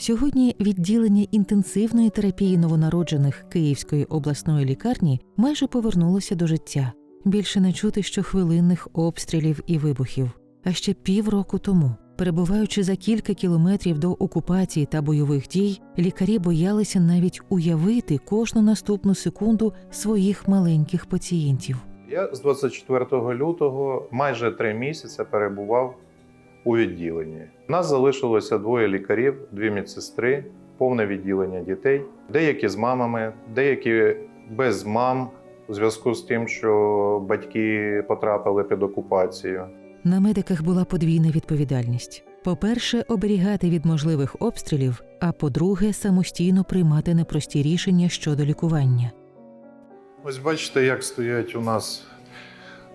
Сьогодні відділення інтенсивної терапії новонароджених Київської обласної лікарні майже повернулося до життя. Більше не чути щохвилинних обстрілів і вибухів. А ще півроку тому, перебуваючи за кілька кілометрів до окупації та бойових дій, лікарі боялися навіть уявити кожну наступну секунду своїх маленьких пацієнтів. Я з 24 лютого майже три місяці перебував у відділенні. У нас залишилося двоє лікарів, дві медсестри, повне відділення дітей, деякі з мамами, деякі без мам у зв'язку з тим, що батьки потрапили під окупацію. На медиках була подвійна відповідальність: по-перше, оберігати від можливих обстрілів, а по-друге, самостійно приймати непрості рішення щодо лікування. Ось бачите, як стоять у нас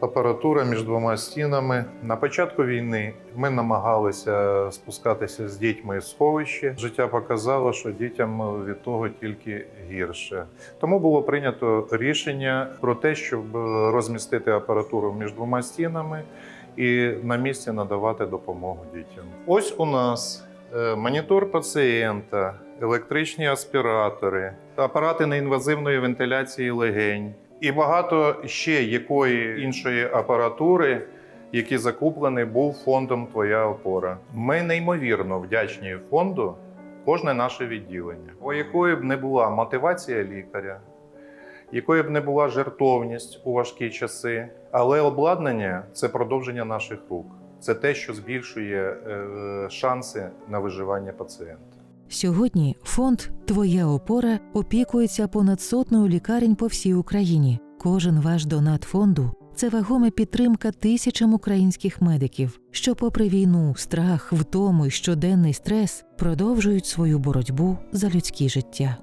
апаратура між двома стінами. На початку війни ми намагалися спускатися з дітьми з сховища. Життя показало, що дітям від того тільки гірше. Тому було прийнято рішення про те, щоб розмістити апаратуру між двома стінами і на місці надавати допомогу дітям. Ось у нас е, монітор пацієнта, електричні аспіратори, апарати неінвазивної вентиляції легень і багато ще якої іншої апаратури, які закуплені був фондом Твоя опора. Ми неймовірно вдячні фонду кожне наше відділення, бо якою б не була мотивація лікаря, якою б не була жертовність у важкі часи, але обладнання це продовження наших рук. Це те, що збільшує е, шанси на виживання пацієнта. Сьогодні фонд Твоя опора опікується понад сотнею лікарень по всій Україні. Кожен ваш донат фонду це вагома підтримка тисячам українських медиків, що, попри війну, страх, втому і щоденний стрес, продовжують свою боротьбу за людські життя.